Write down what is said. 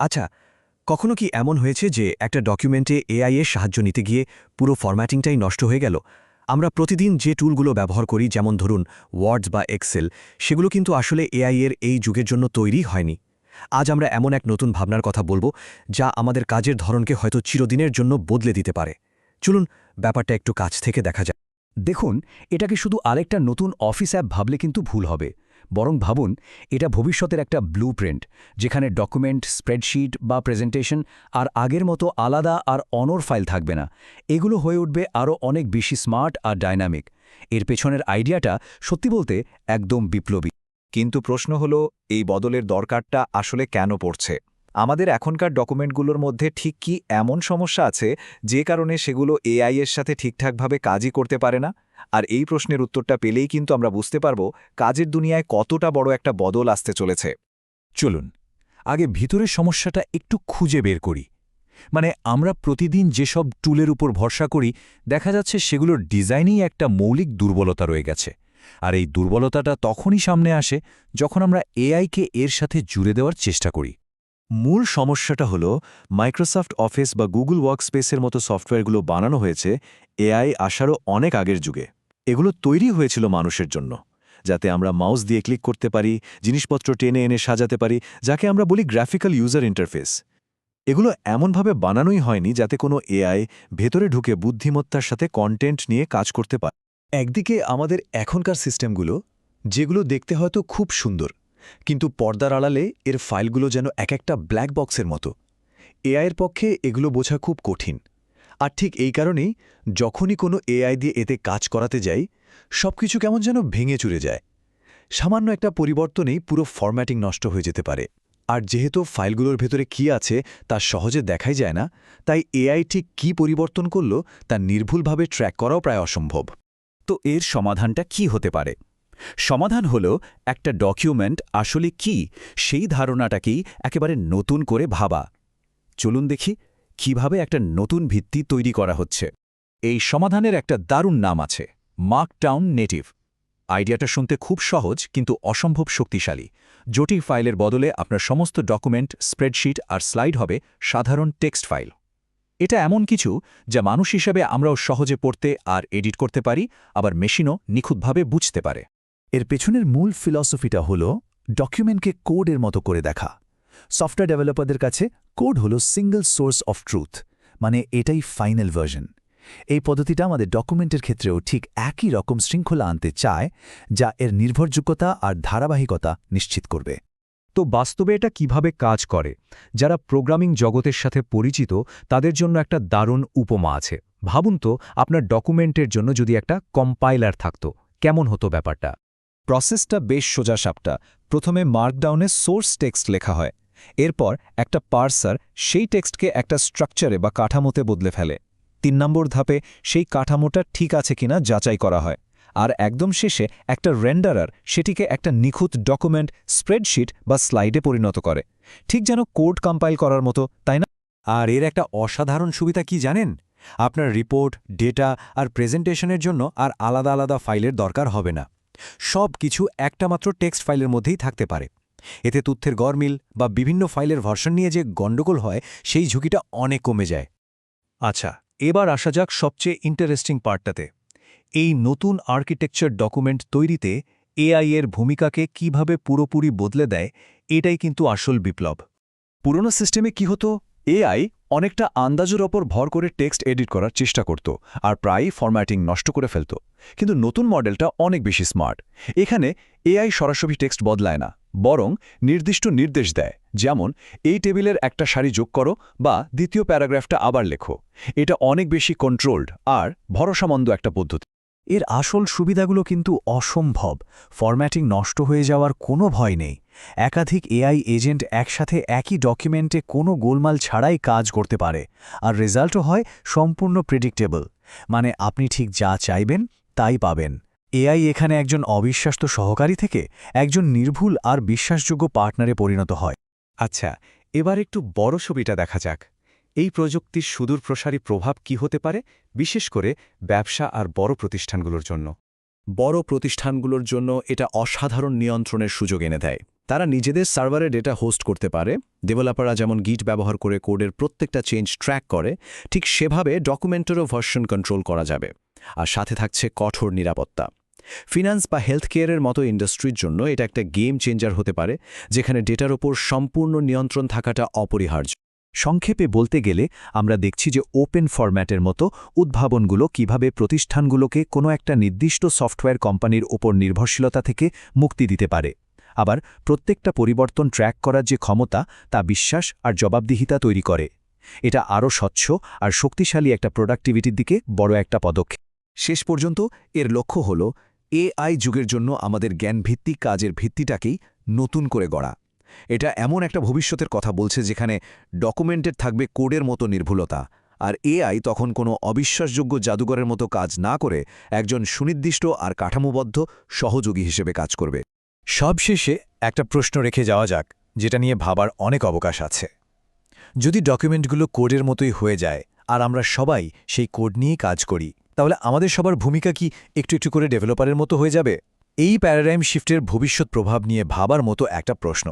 আচ্ছা কখনো কি এমন হয়েছে যে একটা ডকুমেন্টে এআই এর সাহায্য নিতে গিয়ে পুরো ফরম্যাটিংটাই নষ্ট হয়ে গেল? আমরা প্রতিদিন যে টুলগুলো ব্যবহার করি, যেমন ধরুন ওয়ার্ডস বা এক্সেল সেগুলো কিন্তু আসলে এআই এর এই যুগের জন্য তৈরি হয়নি। আজ আমরা এমন এক নতুন ভাবনার কথা বলব, যা আমাদের কাজের ধরনকে হয়তো চিরদিনের জন্য বদলে দিতে পারে। চলুন, ব্যাপারটা একটু কাছ থেকে দেখা যায় দেখুন, এটাকে শুধু আরেকটা নতুন অফিস অ্যাপ ভাবলে কিন্তু ভুল হবে। বরং ভাবুন, এটা ভবিষ্যতের একটা ব্লুপ্রিন্ট যেখানে ডকুমেন্ট স্প্রেডশিট বা প্রেজেন্টেশন আর আগের মতো আলাদা আর অনর ফাইল থাকবে না। এগুলো হয়ে উঠবে আরও অনেক বেশি স্মার্ট আর ডাইনামিক এর পেছনের আইডিয়াটা সত্যি বলতে একদম বিপ্লবী। কিন্তু প্রশ্ন হলো, এই বদলের দরকারটা আসলে কেন পড়ছে? আমাদের এখনকার ডকুমেন্টগুলোর মধ্যে ঠিক কি এমন সমস্যা আছে, যে কারণে সেগুলো এআই এর সাথে ঠিকঠাকভাবে কাজই করতে পারে না? আর এই প্রশ্নের উত্তরটা পেলেই কিন্তু আমরা বুঝতে পারব কাজের দুনিয়ায় কতটা বড় একটা বদল আসতে চলেছে। চলুন, আগে ভিতরের সমস্যাটা একটু খুঁজে বের করি। মানে আমরা প্রতিদিন যেসব টুলের উপর ভরসা করি, দেখা যাচ্ছে সেগুলোর ডিজাইনেই একটা মৌলিক দুর্বলতা রয়ে গেছে। আর এই দুর্বলতাটা তখনই সামনে আসে যখন আমরা এআইকে এর সাথে জুড়ে দেওয়ার চেষ্টা করি। মূল সমস্যাটা হল, মাইক্রোসফট অফিস বা গুগল ওয়ার্কস্পেসের মতো সফটওয়্যারগুলো বানানো হয়েছে এআই আসারও অনেক আগের যুগে। এগুলো তৈরি হয়েছিল মানুষের জন্য, যাতে আমরা মাউস দিয়ে ক্লিক করতে পারি, জিনিসপত্র টেনে এনে সাজাতে পারি, যাকে আমরা বলি গ্রাফিক্যাল ইউজার ইন্টারফেস। এগুলো এমনভাবে বানানোই হয়নি যাতে কোনো এআই ভেতরে ঢুকে বুদ্ধিমত্তার সাথে কন্টেন্ট নিয়ে কাজ করতে পারে। একদিকে আমাদের এখনকার সিস্টেমগুলো, যেগুলো দেখতে হয়তো খুব সুন্দর, কিন্তু পর্দার আড়ালে এর ফাইলগুলো যেন এক একটা ব্ল্যাক বক্সের মতো। এআইয়ের পক্ষে এগুলো বোঝা খুব কঠিন। আর ঠিক এই কারণেই যখনই কোনো এআই দিয়ে এতে কাজ করাতে যাই, সবকিছু কেমন যেন ভেঙে চুরে যায়। সামান্য একটা পরিবর্তনেই পুরো ফরম্যাটিং নষ্ট হয়ে যেতে পারে। আর যেহেতু ফাইলগুলোর ভেতরে কি আছে তা সহজে দেখাই যায় না, তাই এআই ঠিক কী পরিবর্তন করল তা নির্ভুলভাবে ট্র্যাক করাও প্রায় অসম্ভব। তো এর সমাধানটা কি হতে পারে? সমাধান হল একটা ডকুমেন্ট আসলে কি, সেই ধারণাটাকেই একেবারে নতুন করে ভাবা। চলুন দেখি কীভাবে একটা নতুন ভিত্তি তৈরি করা হচ্ছে। এই সমাধানের একটা দারুণ নাম আছে মার্কটাউন নেটিভ আইডিয়াটা শুনতে খুব সহজ, কিন্তু অসম্ভব শক্তিশালী। জটিল ফাইলের বদলে আপনার সমস্ত ডকুমেন্ট, স্প্রেডশিট আর স্লাইড হবে সাধারণ টেক্সট ফাইল। এটা এমন কিছু যা মানুষ হিসেবে আমরাও সহজে পড়তে আর এডিট করতে পারি, আবার মেশিনও নিখুঁতভাবে বুঝতে পারে। এর পেছনের মূল ফিলসফিটা হল ডকুমেন্টকে কোডের মতো করে দেখা। সফটওয়্যার ডেভেলপারদের কাছে কোড হল সিঙ্গল সোর্স অফ ট্রুথ মানে এটাই ফাইনাল ভার্জন এই পদ্ধতিটা আমাদের ডকুমেন্টের ক্ষেত্রেও ঠিক একই রকম শৃঙ্খলা আনতে চায় যা এর নির্ভরযোগ্যতা আর ধারাবাহিকতা নিশ্চিত করবে। তো বাস্তবে এটা কীভাবে কাজ করে? যারা প্রোগ্রামিং জগতের সাথে পরিচিত তাদের জন্য একটা দারুণ উপমা আছে। ভাবুন তো আপনার ডকুমেন্টের জন্য যদি একটা কম্পাইলার থাকত কেমন হতো ব্যাপারটা? প্রসেসটা বেশ সোজাসাপটা। প্রথমে মার্কডাউনে সোর্স টেক্সট লেখা হয়। এরপর একটা পার্সার সেই টেক্সটকে একটা স্ট্রাকচারে বা কাঠামোতে বদলে ফেলে। তিন নম্বর ধাপে সেই কাঠামোটা ঠিক আছে কিনা যাচাই করা হয়। আর একদম শেষে একটা রেন্ডারার সেটিকে একটা নিখুঁত ডকুমেন্ট স্প্রেডশিট বা স্লাইডে পরিণত করে। ঠিক যেন কোড কম্পাইল করার মতো, তাই না? আর এর একটা অসাধারণ সুবিধা কি জানেন? আপনার রিপোর্ট ডেটা আর প্রেজেন্টেশনের জন্য আর আলাদা আলাদা ফাইলের দরকার হবে না। সব কিছু একটা মাত্র টেক্সট ফাইলের মধ্যেই থাকতে পারে। এতে তথ্যের গরমিল বা বিভিন্ন ফাইলের ভার্সন নিয়ে যে গণ্ডগোল হয়, সেই ঝুঁকিটা অনেক কমে যায়। আচ্ছা এবার আসা যাক সবচেয়ে ইন্টারেস্টিং পার্টটাতে এই নতুন আর্কিটেকচার ডকুমেন্ট তৈরিতে এআই এর ভূমিকাকে কীভাবে পুরোপুরি বদলে দেয়, এটাই কিন্তু আসল বিপ্লব। পুরনো সিস্টেমে কি হতো? এআই অনেকটা আন্দাজের ওপর ভর করে টেক্সট এডিট করার চেষ্টা করত আর প্রায়ই ফরম্যাটিং নষ্ট করে ফেলত। কিন্তু নতুন মডেলটা অনেক বেশি স্মার্ট এখানে এআই সরাসরি টেক্সট বদলায় না। বরং নির্দিষ্ট নির্দেশ দেয়, যেমন, এই টেবিলের একটা সারি যোগ করো বা দ্বিতীয় প্যারাগ্রাফটা আবার লেখো। এটা অনেক বেশি কন্ট্রোলড আর ভরসামন্দ একটা পদ্ধতি। এর আসল সুবিধাগুলো কিন্তু অসম্ভব। ফরম্যাটিং নষ্ট হয়ে যাওয়ার কোনো ভয় নেই। একাধিক এআই এজেন্ট একসাথে একই ডকুমেন্টে কোনো গোলমাল ছাড়াই কাজ করতে পারে আর রেজাল্টও হয় সম্পূর্ণ প্রেডিক্টেবল মানে আপনি ঠিক যা চাইবেন, তাই পাবেন। এআই এখানে একজন অবিশ্বাস্ত সহকারী থেকে একজন নির্ভুল আর বিশ্বাসযোগ্য পার্টনারে পরিণত হয়। আচ্ছা এবার একটু বড় ছবিটা দেখা যাক। এই প্রযুক্তির সুদূর প্রসারী প্রভাব কি হতে পারে, বিশেষ করে ব্যবসা আর বড় প্রতিষ্ঠানগুলোর জন্য? বড় প্রতিষ্ঠানগুলোর জন্য এটা অসাধারণ নিয়ন্ত্রণের সুযোগ এনে দেয়। তারা নিজেদের সার্ভারে ডেটা হোস্ট করতে পারে, ডেভেলপাররা যেমন গিট ব্যবহার করে কোডের প্রত্যেকটা চেঞ্জ ট্র্যাক করে, ঠিক সেভাবে ডকুমেন্টেরও ভার্সন কন্ট্রোল করা যাবে। আর সাথে থাকছে কঠোর নিরাপত্তা। ফিনান্স বা হেলথ কেয়ারের মতো ইন্ডাস্ট্রির জন্য এটা একটা গেম চেঞ্জার হতে পারে, যেখানে ডেটার ওপর সম্পূর্ণ নিয়ন্ত্রণ থাকাটা অপরিহার্য। সংক্ষেপে বলতে গেলে, আমরা দেখছি যে ওপেন ফরম্যাটের মতো উদ্ভাবনগুলো কীভাবে প্রতিষ্ঠানগুলোকে কোনো একটা নির্দিষ্ট সফটওয়্যার কোম্পানির ওপর নির্ভরশীলতা থেকে মুক্তি দিতে পারে। আবার প্রত্যেকটা পরিবর্তন ট্র্যাক করার যে ক্ষমতা, তা বিশ্বাস আর জবাবদিহিতা তৈরি করে। এটা আরও স্বচ্ছ আর শক্তিশালী একটা প্রোডাক্টিভিটির দিকে বড় একটা পদক্ষেপ। শেষ পর্যন্ত এর লক্ষ্য হল এআই যুগের জন্য আমাদের জ্ঞানভিত্তিক কাজের ভিত্তিটাকেই নতুন করে গড়া। এটা এমন একটা ভবিষ্যতের কথা বলছে যেখানে ডকুমেন্টেড থাকবে কোডের মতো নির্ভুলতা, আর এআই তখন কোনো অবিশ্বাসযোগ্য জাদুঘরের মতো কাজ না করে একজন সুনির্দিষ্ট আর কাঠামোবদ্ধ সহযোগী হিসেবে কাজ করবে। সবশেষে একটা প্রশ্ন রেখে যাওয়া যাক, যেটা নিয়ে ভাবার অনেক অবকাশ আছে। যদি ডকুমেন্টগুলো কোডের মতোই হয়ে যায়, আর আমরা সবাই সেই কোড নিয়েই কাজ করি তাহলে আমাদের সবার ভূমিকা কি একটু একটু করে ডেভেলপারের মতো হয়ে যাবে? এই প্যারাডাইম শিফটের ভবিষ্যৎ প্রভাব নিয়ে ভাবার মতো একটা প্রশ্ন।